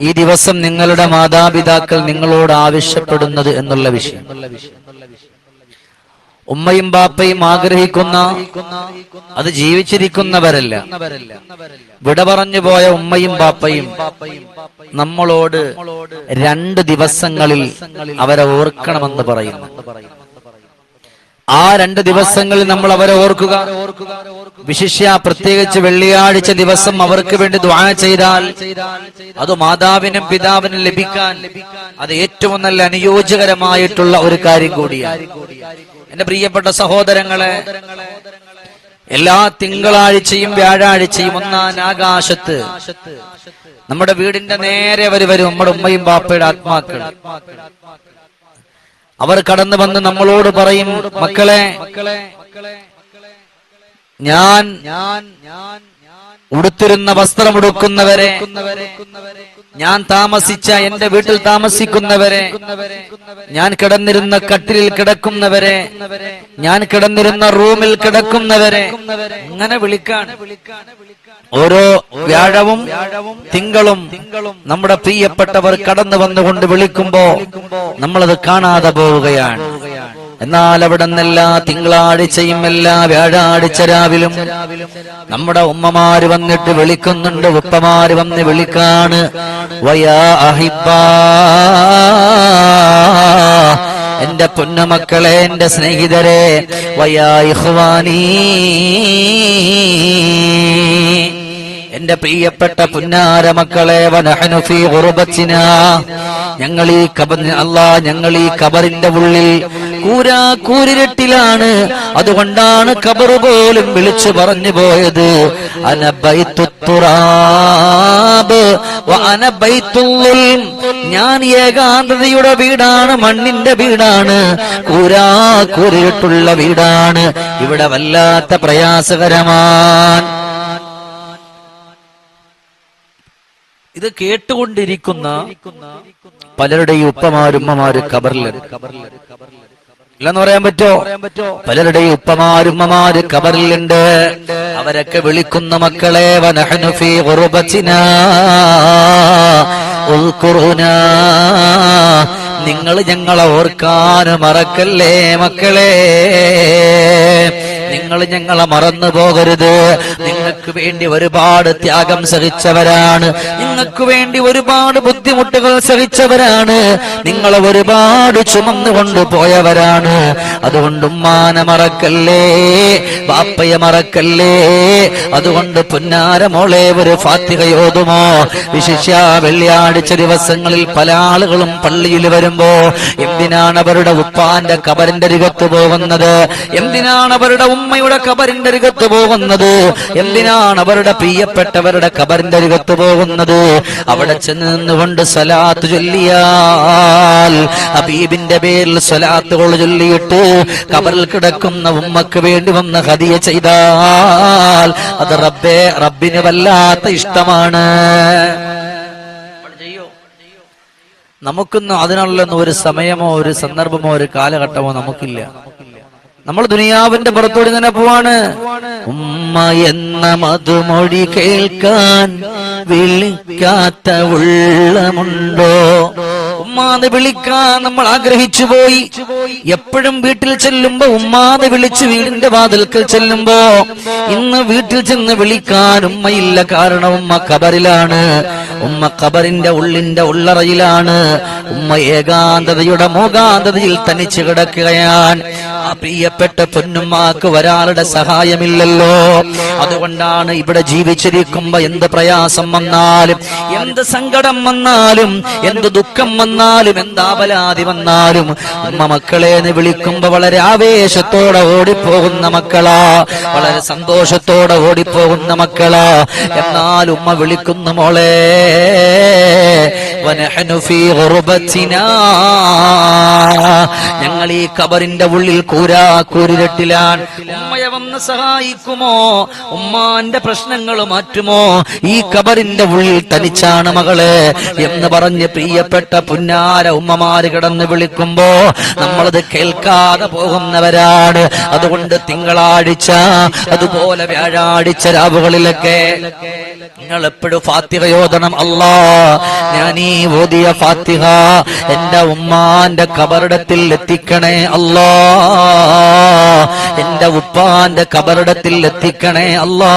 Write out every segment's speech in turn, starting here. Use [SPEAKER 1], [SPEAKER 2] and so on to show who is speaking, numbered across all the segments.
[SPEAKER 1] ഈ ദിവസം നിങ്ങളുടെ മാതാപിതാക്കൾ നിങ്ങളോട് ആവശ്യപ്പെടുന്നത് എന്നുള്ള വിഷയം. ഉമ്മയും ബാപ്പയും ആഗ്രഹിക്കുന്ന അത് ജീവിച്ചിരിക്കുന്നവരല്ല. വിട പറഞ്ഞു പോയ ഉമ്മയും ബാപ്പയും നമ്മളോട് രണ്ട് ദിവസങ്ങളിൽ അവരെ ഓർക്കണമെന്ന് പറയുന്നു. ആ രണ്ട് ദിവസങ്ങളിൽ നമ്മൾ അവരെ ഓർക്കുക. വിശിഷ്യ പ്രത്യേകിച്ച് വെള്ളിയാഴ്ച ദിവസം അവർക്ക് വേണ്ടി ദ്വാ ചെയ്താൽ അത് മാതാവിനും പിതാവിനും ലഭിക്കാൻ അത് ഏറ്റവും നല്ല അനുയോജ്യകരമായിട്ടുള്ള ഒരു കാര്യം കൂടിയാണ്. എന്റെ പ്രിയപ്പെട്ട സഹോദരങ്ങളെ എല്ലാ തിങ്കളാഴ്ചയും വ്യാഴാഴ്ചയും ഒന്നാം ആകാശത്ത് നമ്മുടെ വീടിന്റെ നേരെ അവർ വരും. നമ്മുടെ ഉമ്മയും ബാപ്പയുടെ ആത്മാക്കൾ. അവർ കടന്നു വന്ന് നമ്മളോട് പറയും മക്കളെ ഞാൻ ഉടുത്തിരുന്ന വസ്ത്രം ഉടുക്കുന്നവരെ ഞാൻ താമസിച്ച എന്റെ വീട്ടിൽ താമസിക്കുന്നവരെ ഞാൻ കിടന്നിരുന്ന കട്ടിലിൽ കിടക്കുന്നവരെ ഞാൻ കിടന്നിരുന്ന റൂമിൽ കിടക്കുന്നവരെ അങ്ങനെ വിളിക്കാൻ. ഓരോ വ്യാഴവും തിങ്കളും നമ്മുടെ പ്രിയപ്പെട്ടവർ കടന്നു വന്നുകൊണ്ട് വിളിക്കുമ്പോ നമ്മളത് കാണാതെ പോവുകയാണ്. എന്നാൽ അവിടെ നിന്നെല്ലാ തിങ്കളാഴ്ചയും എല്ലാ വ്യാഴാഴ്ച രാവിലും നമ്മുടെ ഉമ്മമാര് വന്നിട്ട് വിളിക്കുന്നുണ്ട് ഉപ്പമാര് വന്ന് വിളിക്കാണ്. വയാ അഹിബാ എന്റെ പൊന്നമക്കളെ എന്റെ സ്നേഹിതരെ വയാ ഇഹ്വാനീ എന്റെ പ്രിയപ്പെട്ട പുന്നാര മക്കളെ വനഹനുഫി ഞങ്ങൾ ഈ കബ അല്ലാ ഞങ്ങൾ ഈ കബറിന്റെ ഉള്ളിൽ കൂരാ കൂരിരട്ടിലാണ്. അതുകൊണ്ടാണ് കബറു പോലും വിളിച്ചു പറഞ്ഞു പോയത്. ഞാൻ ഏകാന്തതയുടെ വീടാണ് മണ്ണിന്റെ വീടാണ്. കൂരാ കൂരിട്ടുള്ള വീടാണ്. ഇവിടെ വല്ലാത്ത പ്രയാസകരമാണ്. ഇത് കേട്ടുകൊണ്ടിരിക്കുന്ന പലരുടെയും ഉപ്പമാരുമ്മമാര് ഉപ്പമാരും കബറിലെ കബറിലുണ്ട് ഇല്ലെന്ന് പറയാൻ പറ്റോ? പലരുടെയും ഉപ്പമാരും ഉമ്മമാര് കബറിലുണ്ട് അവരൊക്കെ വിളിക്കുന്ന മക്കളെ നിങ്ങൾ ഞങ്ങളെ ഓർക്കാൻ മറക്കല്ലേ മക്കളെ? നിങ്ങൾ ഞങ്ങളെ മറന്നു പോകരുത്. നിങ്ങൾക്ക് വേണ്ടി ഒരുപാട് ത്യാഗം സഹിച്ചവരാണ്. നിങ്ങൾക്ക് വേണ്ടി ഒരുപാട് ബുദ്ധിമുട്ടുകൾ സഹിച്ചവരാണ്. നിങ്ങൾ ഒരുപാട് ചുമന്നുകൊണ്ട് പോയവരാണ്. അതുകൊണ്ട് ഉമ്മാനെ മറക്കല്ലേ? ബാപ്പയെ മറക്കല്ലേ? അതുകൊണ്ട് പുന്നാര മോളെ ഒരു ഫാത്തികയോതുമോ വിശിഷ്യ വെള്ളിയാഴ്ച ദിവസങ്ങളിൽ പല ആളുകളും പള്ളിയിൽ വരുമ്പോ എന്തിനാണ് അവരുടെ ഉപ്പാന്റെ കബറിന്റെ അരികത്ത് പോകുന്നത്? എന്തിനാണ് അവരുടെ ഉമ്മയുടെ കബറിന്റെ അരികത്ത് പോകുന്നത്? എന്തിനാണ് അവരുടെ പ്രിയപ്പെട്ടവരുടെ കബറിന്റെ അരികത്ത് പോകുന്നത്? അവിടെ ചെന്ന് നിന്നുകൊണ്ട് സലാത്ത് ചൊല്ലിയാൽ ഹബീബിന്റെ പേരിൽ സലാത്തുകൾ ചൊല്ലിയിട്ട് കബറിൽ കിടക്കുന്ന ഉമ്മക്ക് വേണ്ടി വന്ന് ഹതിയ ചെയ്താൽ അത് റബ്ബേ റബ്ബിന് വല്ലാത്ത ഇഷ്ടമാണ്. നമുക്കൊന്നും അതിനുള്ള ഒരു സമയമോ ഒരു സന്ദർഭമോ ഒരു കാലഘട്ടമോ നമുക്കില്ല. നമ്മൾ ദുനിയാവിന്റെ പുറത്തോടി തന്നെ പോവാണ്. ഉമ്മ എന്ന മധുമൊഴി കേൾക്കാൻ വിളിക്കാത്ത ഉള്ളമുണ്ടോ? ഉമ്മാന്ന് വിളിക്കാൻ നമ്മൾ ആഗ്രഹിച്ചു പോയി. എപ്പോഴും വീട്ടിൽ ചെല്ലുമ്പോ ഉമ്മാന്ന് വിളിച്ച് വീടിന്റെ വാതിൽക്കൽ ചെല്ലുമ്പോ ഇന്ന് വീട്ടിൽ ചെന്ന് വിളിക്കാൻ ഉമ്മയില്ല കാരണം ഉമ്മ കബറിലാണ് ഉമ്മ കബറിന്റെ ഉള്ളിന്റെ ഉള്ളറയിലാണ്. ഉമ്മ ഏകാന്തതയുടെ മോകാന്തതയിൽ തനിച്ച് കിടക്കുകയാൻ ആ പ്രിയപ്പെട്ട പൊന്നുമ്മാക്ക് ഒരാളുടെ സഹായമില്ലല്ലോ. അതുകൊണ്ടാണ് ഇവിടെ ജീവിച്ചിരിക്കുമ്പോ എന്ത് പ്രയാസം വന്നാലും എന്ത് സങ്കടം വന്നാലും എന്ത് ദുഃഖം വന്നാലും എന്ത് പലാതി വന്നാലും അമ്മ മക്കളെ എന്ന് വിളിക്കുമ്പോ വളരെ ആവേശത്തോടെ ഓടിപ്പോകുന്ന മക്കളാ. വളരെ സന്തോഷത്തോടെ ഓടിപ്പോകുന്ന മക്കളാ. എന്നാലും ഉമ്മ വിളിക്കുന്ന മോളെ ഞങ്ങൾ ഈ കബറിന്റെ ഉള്ളിൽ കൂരാ കൂരിരട്ടിലാണ്. ഉമ്മയെ വന്ന് സഹായിക്കുമോ? ഉമ്മാന്റെ പ്രശ്നങ്ങൾ മാറ്റുമോ? ഈ കബറിന്റെ ഉള്ളിൽ തനിച്ചാണ് മകളെ എന്ന് പറഞ്ഞ് പ്രിയപ്പെട്ട പുന്നാര ഉമ്മമാര് കിടന്ന് വിളിക്കുമ്പോ നമ്മളത് കേൾക്കാതെ പോകുന്നവരാണ്. അതുകൊണ്ട് തിങ്കളാഴ്ച അതുപോലെ വ്യാഴാഴ്ച രാവുകളിലൊക്കെ നിങ്ങൾ എപ്പോഴും ഫാത്തിഹ യോധനം അല്ലാ ഞാൻ ഈ ഓതിയ ഫാത്തിഹ എന്റെ ഉമ്മാന്റെ കബറിടത്തിൽ എത്തിക്കണേ. അല്ലാ. എന്റെ ഉപ്പാന്റെ കബറിടത്തിൽ എത്തിക്കണേ അല്ലാ.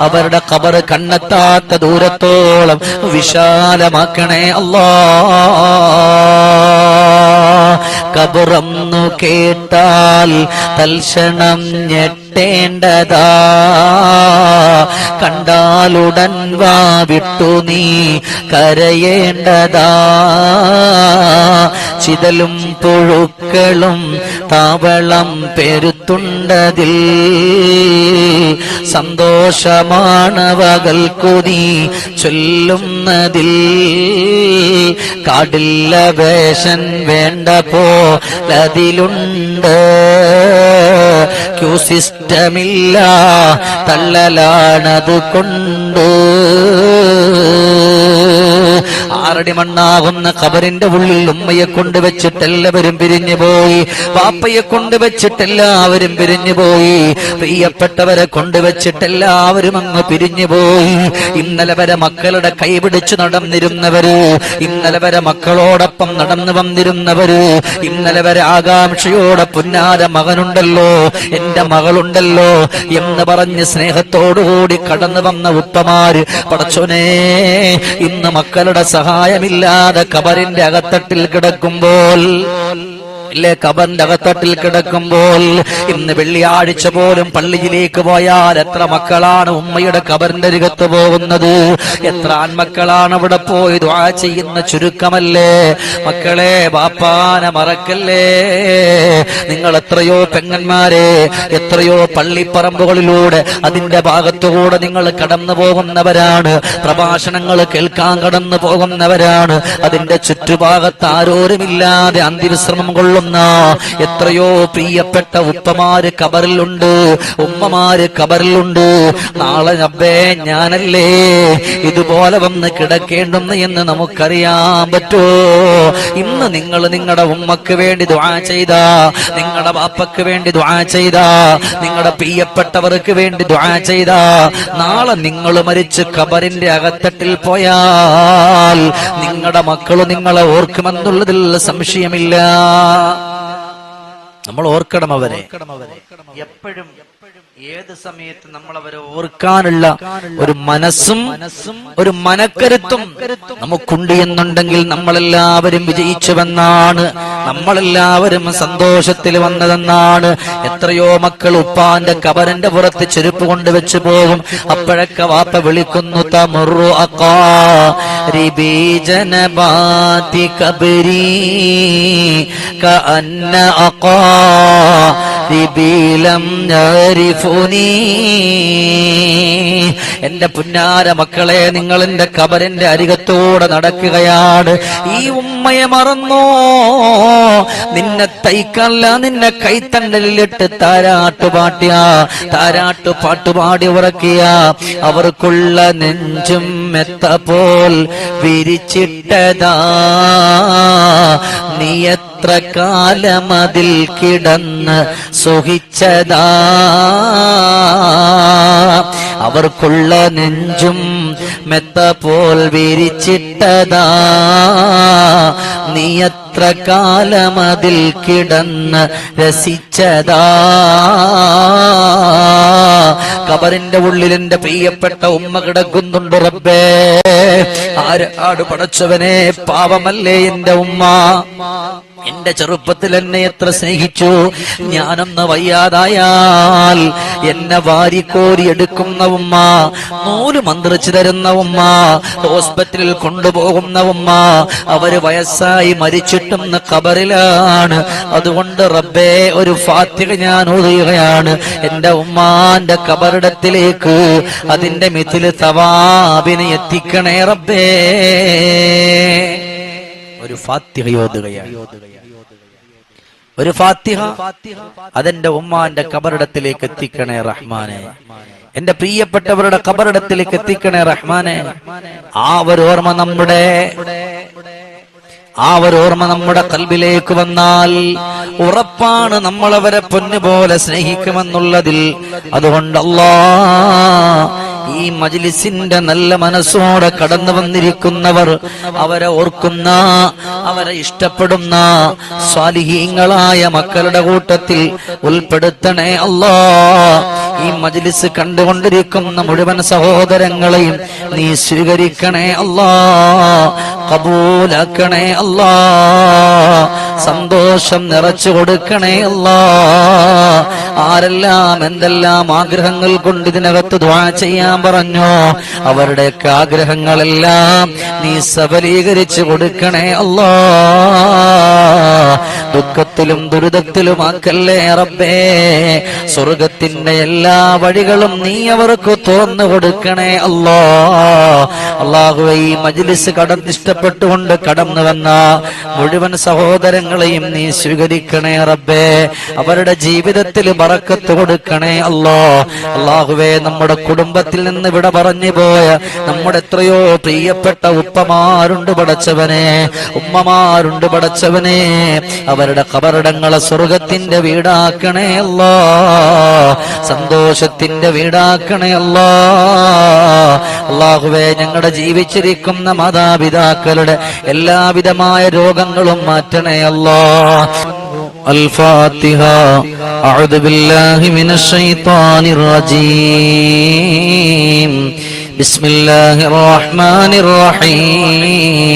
[SPEAKER 1] അവരുടെ കബർ കണ്ണെത്താത്ത ദൂരത്തോളം വിശാലമാക്കണേ അല്ലാ. കബറന്നു കേട്ടാൽ തൽക്ഷണം ഞെട്ടേണ്ടതാ. കണ്ടാലുടൻ വാ വിട്ടു നീ കരയേണ്ടതാ. ചിതലും പുഴുക്കളും താവളം പെരുത്തുണ്ടതിൽ. സന്തോഷമാണവകൾക്കു കൊതി ചൊല്ലുന്നതിൽ കാടില്ല വേഷൻ വേണ്ട പോലതിലുണ്ട് ക്യൂ സിസ്റ്റമില്ല തള്ളലാണത് കൊണ്ട്. ആറടി മണ്ണാകുന്ന കബറിന്റെ ഉള്ളിൽ ഉമ്മയെ കൊണ്ടുവച്ചിട്ട് എല്ലാവരും പിരിഞ്ഞു പോയി. പാപ്പയെ കൊണ്ടുവച്ചിട്ട് എല്ലാവരും പിരിഞ്ഞു പോയി. പ്രിയപ്പെട്ടവരെ കൊണ്ടുവച്ചിട്ട് എല്ലാവരും അങ്ങ് പിരിഞ്ഞു പോയി. ഇന്നലെ വരെ മക്കളുടെ കൈപിടിച്ചു നടന്നിരുന്നവര് ഇന്നലെ വരെ മക്കളോടൊപ്പം നടന്നു വന്നിരുന്നവര് ഇന്നലെ വരെ ആകാംക്ഷയോടെ പുന്നാര മകനുണ്ടല്ലോ എന്റെ മകളുണ്ടല്ലോ എന്ന് പറഞ്ഞ് സ്നേഹത്തോടുകൂടി കടന്നു വന്ന ഉപ്പമാര് പടച്ചോനെ ഇന്ന് മക്കളുടെ സഹായമില്ലാതെ കബറിന്റെ അകത്തട്ടിൽ കിടക്കുമ്പോൾ ഇല്ലേ കബറിന്റെ അകത്തട്ടിൽ കിടക്കുമ്പോൾ ഇന്ന് വെള്ളിയാഴ്ച പോലും പള്ളിയിലേക്ക് പോയാൽ എത്ര മക്കളാണ് ഉമ്മയുടെ കബറിന്റെ അരികത്ത് പോകുന്നത്? എത്ര ആൺമക്കളാണ് അവിടെ പോയി ദ്വാ ചെയ്യുന്ന ചുരുക്കമല്ലേ? മക്കളെ ബാപ്പാനെ മറക്കല്ലേ? നിങ്ങൾ എത്രയോ പെങ്ങന്മാരെ എത്രയോ പള്ളിപ്പറമ്പുകളിലൂടെ അതിന്റെ ഭാഗത്തുകൂടെ നിങ്ങൾ കടന്നു പോകുന്നവരാണ്. പ്രഭാഷണങ്ങൾ കേൾക്കാൻ കടന്നു പോകുന്നവരാണ്. അതിന്റെ ചുറ്റുഭാഗത്ത് ആരോരുമില്ലാതെ അന്തിവിശ്രമം കൊള്ളുന്ന എത്രയോ പ്രിയപ്പെട്ട ഉപ്പമാര് കബറിലുണ്ട് ഉമ്മമാര് കബറിലുണ്ട്. നാളെ നബ്ബേ ഞാനല്ലേ ഇതുപോലെ വന്ന് കിടക്കേണ്ടെന്ന് എന്ന് നമുക്കറിയാൻ പറ്റോ? ഇന്ന് നിങ്ങൾ നിങ്ങളുടെ ഉമ്മക്ക് വേണ്ടി ദ്വാ ചെയ്ത നിങ്ങളുടെ വാപ്പക്ക് വേണ്ടി ദ്വാ ചെയ്ത നിങ്ങളുടെ പ്രിയപ്പെട്ടവർക്ക് വേണ്ടി ദ്വാ ചെയ്ത. നാളെ നിങ്ങൾ മരിച്ച് കബറിന്റെ അകത്തട്ടിൽ പോയാൽ നിങ്ങളുടെ മക്കൾ നിങ്ങളെ ഓർക്കുമെന്നുള്ളതിൽ സംശയമില്ല. നമ്മൾ ഓർക്കണം അവരെ. എപ്പോഴും ഏത് സമയത്ത് നമ്മൾ അവരെ ഓർക്കാനുള്ള ഒരു മനസ്സും ഒരു മനക്കരുത്തും നമുക്കുണ്ട് എന്നുണ്ടെങ്കിൽ നമ്മളെല്ലാവരും വിജയിച്ചുവെന്നാണ്. നമ്മളെല്ലാവരും സന്തോഷത്തിൽ വന്നതെന്നാണ്. എത്രയോ മക്കൾ ഉപ്പാന്റെ കബറിന്റെ പുറത്ത് ചെരുപ്പ് കൊണ്ട് വെച്ച് പോകും. അപ്പോഴൊക്കെ വാപ്പ വിളിക്കുന്നു തമുറു കബരി حبيبي لم يعرفني എന്റെ പുന്നാര മക്കളെ നിങ്ങൾ എന്റെ കബറിന്റെ അരികത്തോടെ നടക്കുകയാണ്. ഈ ഉമ്മയെ മറന്നോ? നിന്നെ തൈക്കല്ല നിന്നെ കൈത്തണ്ടലിലിട്ട് താരാട്ടുപാട്ടിയ താരാട്ടു പാട്ടുപാടി ഉറക്കിയ. അവർക്കുള്ള നെഞ്ചും മെത്ത പോൽ വിരിച്ചിട്ടതാ. നീ എത്ര കാലമതിൽ കിടന്ന് സുഖിച്ചതാ അവർക്കുള്ള നെഞ്ചും മെത്ത പോൽ വിരിച്ചിട്ടതാ. നീ എത്ര കാലമതിൽ കിടന്ന് രസിച്ചതാ. കബറിന്റെ ഉള്ളിൽ എന്റെ പ്രിയപ്പെട്ട ഉമ്മ കിടക്കുന്നുണ്ട് റബ്ബേ. ആരാട് പടച്ചവനെ പാവമല്ലേ എന്റെ ഉമ്മ? എന്റെ ചെറുപ്പത്തിൽ എന്നെ എത്ര സ്നേഹിച്ചു. ഞാനൊന്ന് വയ്യാതായാൽ എന്നെ വാരിക്കോരി എടുക്കുന്ന ഉമ്മ നൂൽ മന്ത്രിച്ചു തരുന്ന ഉമ്മ ഹോസ്പിറ്റലിൽ കൊണ്ടുപോകുന്ന ഉമ്മ അവർ വയസ്സായി മരിച്ചിട്ട് മരിച്ചിട്ടും ഖബറിലാണ്. അതുകൊണ്ട് റബ്ബേ ഒരു ഫാത്തിഹ ഞാൻ ഓതുകയാണ്. എന്റെ ഉമ്മാന്റെ കബറിടത്തിലേക്ക് അതിന്റെ മിഥിൽ സവാബിനെ എത്തിക്കണേ റബ്ബേ. ഒരു ഫാത്തിഹ ഓതുകയാണ്. ഒരു ഫാത്തിഹ അതെന്റെ ഉമ്മാന്റെ കബറിടത്തിലേക്ക് എത്തിക്കണേ റഹ്മാനെ. എന്റെ പ്രിയപ്പെട്ടവരുടെ കബറിടത്തിലേക്ക് എത്തിക്കണേ റഹ്മാനെ. ആ ഒരു ഓർമ്മ നമ്മുടെ ആ ഒരു ഓർമ്മ നമ്മുടെ കൽബിലേക്ക് വന്നാൽ ഉറപ്പാണ് നമ്മൾ അവരെ പൊന്നുപോലെ സ്നേഹിക്കുമെന്നുള്ളതിൽ. അതുകൊണ്ട് അല്ലാ ഈ മജ്ലിസിന്റെ നല്ല മനസ്സോടെ കടന്നു വന്നിരിക്കുന്നവർ അവരെ ഓർക്കുന്ന അവരെ ഇഷ്ടപ്പെടുന്ന സ്വാലിഹീങ്ങളായ മക്കളുടെ കൂട്ടത്തിൽ ഉൾപ്പെടുത്തണേ അല്ലാ. ഈ മജ്ലിസ് കണ്ടുകൊണ്ടിരിക്കുന്ന മുഴുവൻ സഹോദരങ്ങളെയും നീ സ്വീകരിക്കണേ അല്ലാ. കബൂലാക്കണേ അല്ലാ സന്തോഷം നിറച്ചു കൊടുക്കണേ അല്ലാ ആരെല്ലാം എന്തെല്ലാം ആഗ്രഹങ്ങൾ കൊണ്ട് ഇതിനകത്ത് ദ്വാ ചെയ്യാൻ പറഞ്ഞോ അവരുടെയൊക്കെ ആഗ്രഹങ്ങളെല്ലാം നീ സബലീകരിച്ചു കൊടുക്കണേ അല്ലാ ദുഃഖത്തിലും ദുരിതത്തിലും ആക്കല്ലേ റബ്ബേ? സ്വർഗത്തിന്റെ എല്ലാ വഴികളും നീ അവർക്ക് തുറന്നു കൊടുക്കണേ അല്ലോ. അള്ളാഹുവെ ഈ മജ്ലിസ് കടന്നിഷ്ടപ്പെട്ടുകൊണ്ട് കടന്നു വന്ന മുഴുവൻ സഹോദരങ്ങളെയും നീ സ്വീകരിക്കണേ റബ്ബേ. അവരുടെ ജീവിതത്തിൽ മറക്കത്ത് കൊടുക്കണേ അല്ലോ. അള്ളാഹുവെ നമ്മുടെ കുടുംബത്തിൽ നിന്ന് ഇവിടെ പറഞ്ഞു പോയ നമ്മുടെ എത്രയോ പ്രിയപ്പെട്ട ഉപ്പമാരുണ്ട് പടച്ചവനെ. ഉമ്മമാരുണ്ട് പടച്ചവനെ. അവരുടെ കബറിടങ്ങളെ സ്വർഗത്തിന്റെ വീടാക്കണേ അല്ലോ സന്തോഷത്തിന്റെ വീടാക്കണേ അല്ലോ അള്ളാഹുവെ ഞങ്ങളുടെ ജീവിച്ചിരിക്കുന്ന മാതാപിതാക്കളുടെ എല്ലാവിധമായ രോഗങ്ങളും മാറ്റണേ അല്ലോ الفاتحة أعوذ بالله من الشيطان الرجيم بسم الله الرحمن الرحيم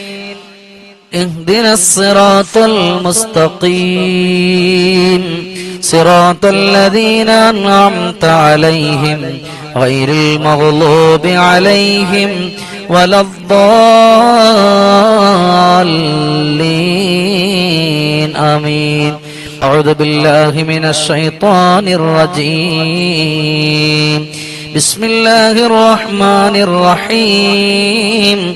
[SPEAKER 1] اهدنا الصراط المستقيم. صراط الذين أنعمت عليهم غير المغلوب عليهم ولا الضالين. آمين. أعوذ بالله من الشيطان الرجيم. بسم الله الرحمن الرحيم.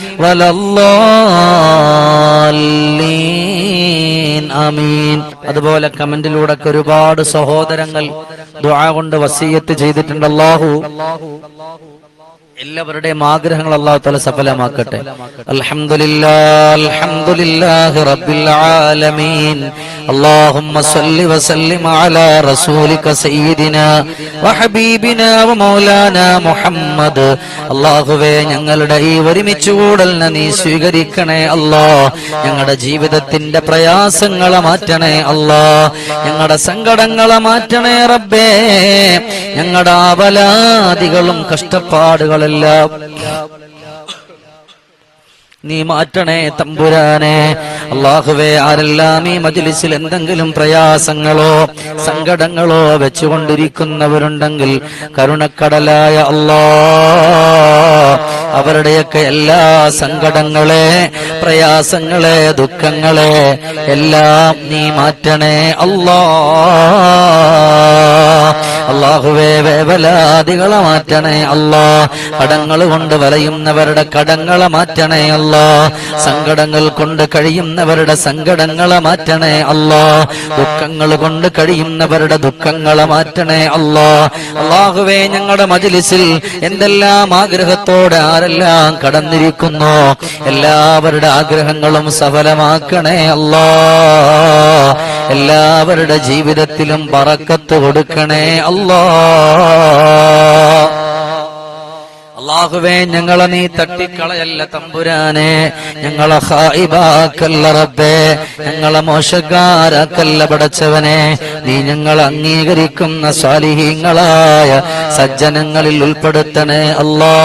[SPEAKER 1] ولا الضالين ആമീൻ അതുപോലെ കമന്റിലൂടെ ഒക്കെ ഒരുപാട് സഹോദരങ്ങൾ ദുആ കൊണ്ട് വസീയത്ത് ചെയ്തിട്ടുണ്ട് അല്ലാഹു എല്ലാവരുടെയും ആഗ്രഹങ്ങൾ അള്ളാഹു തല സഫലമാക്കട്ടെ അൽഹംദുലില്ലാ അൽഹംദുലില്ലാഹി റബ്ബിൽ ആലമീൻ اللهم صل وسلم على رسولك سيدنا وحبيبنا ومولانا محمد അള്ളാഹുവേ ഞങ്ങളുടെ ഈ ഒരുമിച്ച് കൂടലിനെ നീ സ്വീകരിക്കണേ അല്ലാ ഞങ്ങളുടെ ജീവിതത്തിന്റെ പ്രയാസങ്ങളെ മാറ്റണേ അല്ലാ ഞങ്ങളുടെ സങ്കടങ്ങളെ മാറ്റണേ റബ്ബേ ഞങ്ങളുടെ അപലാദികളും കഷ്ടപ്പാടുകളെല്ലാം നീ മാറ്റണേ തമ്പുരാനെ. അള്ളാഹുവേ ആരെല്ലാം ഈ മജിലിസിൽ എന്തെങ്കിലും പ്രയാസങ്ങളോ സങ്കടങ്ങളോ വെച്ചുകൊണ്ടിരിക്കുന്നവരുണ്ടെങ്കിൽ കരുണക്കടലായ അള്ളാ അവരുടെയൊക്കെ എല്ലാ സങ്കടങ്ങളെ പ്രയാസങ്ങളെ ദുഃഖങ്ങളെ എല്ലാം നീ മാറ്റണേ അല്ലാ അള്ളാഹുവേ വേവലാദികളെ മാറ്റണേ അല്ലാ. കടങ്ങൾ കൊണ്ട് വലയുന്നവരുടെ കടങ്ങളെ മാറ്റണേ അല്ലാ. സങ്കടങ്ങൾ കൊണ്ട് കഴിയുന്നവരുടെ സങ്കടങ്ങളെ മാറ്റണേ അല്ലാ. ദുഃഖങ്ങൾ കൊണ്ട് കഴിയുന്നവരുടെ ദുഃഖങ്ങളെ മാറ്റണേ അല്ലാ. അള്ളാഹുവേ ഞങ്ങളുടെ മജിലിസിൽ എന്തെല്ലാം ആഗ്രഹത്തോടെ ആരെല്ലാം കടന്നിരിക്കുന്നു? എല്ലാവരുടെ ആഗ്രഹങ്ങളും സഫലമാക്കണേ അല്ലാ. എല്ലാവരുടെ ജീവിതത്തിലും പറക്കത്ത് കൊടുക്കണേ അല്ലാ. അള്ളാഹുവേ ഞങ്ങളെ നീ തട്ടിക്കളയല്ല തമ്പുരാനെ. ഞങ്ങളെ ഹായിബാക്കല്ല റബ്ബേ. ഞങ്ങളെ മോശക്കാരാക്കല്ല പടച്ചവനെ. നീ ഞങ്ങൾ അംഗീകരിക്കുന്ന സ്വാലിഹീങ്ങളായ സജ്ജനങ്ങളിൽ ഉൾപ്പെടുത്തണേ അല്ലാ.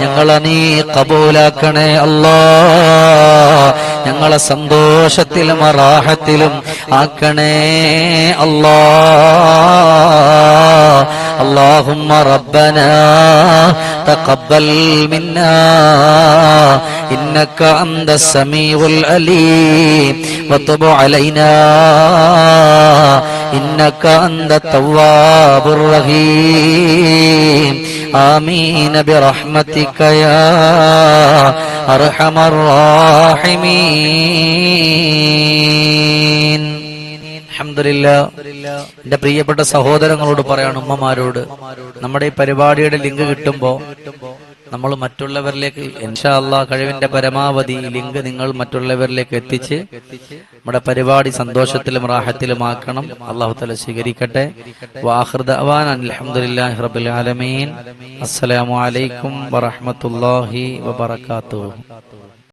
[SPEAKER 1] ഞങ്ങളെ നീ കബൂലാക്കണേ അല്ലാ. ഞങ്ങളെ സന്തോഷത്തിലും റാഹത്തിലും ആക്കണേ അല്ലാ اللهم ربنا تقبل منا إنك أنت السميع العليم وتب علينا إنك أنت التواب الرحيم آمين برحمتك يا أرحم الراحمين അൽഹംദുലില്ലാ എന്റെ പ്രിയപ്പെട്ട സഹോദരങ്ങളോട് പറയാണ് ഉമ്മമാരോട് നമ്മുടെ ഈ പരിപാടിയുടെ ലിങ്ക് കിട്ടുമ്പോ നമ്മൾ മറ്റുള്ളവരിലേക്ക് ഇൻഷാ കഴിവിന്റെ പരമാവധി ലിങ്ക് നിങ്ങൾ മറ്റുള്ളവരിലേക്ക് എത്തിച്ച് നമ്മുടെ പരിപാടി സന്തോഷത്തിലും റാഹത്തിലും ആക്കണം. അള്ളാഹു തല സ്വീകരിക്കട്ടെ. വാഹൃദ അവാൻ അലഹമുല്ലാഹി ആലമീൻ. അസ്സലാമു അലൈക്കും വറഹ്മത്തുള്ളാഹി വബറകാതുഹു.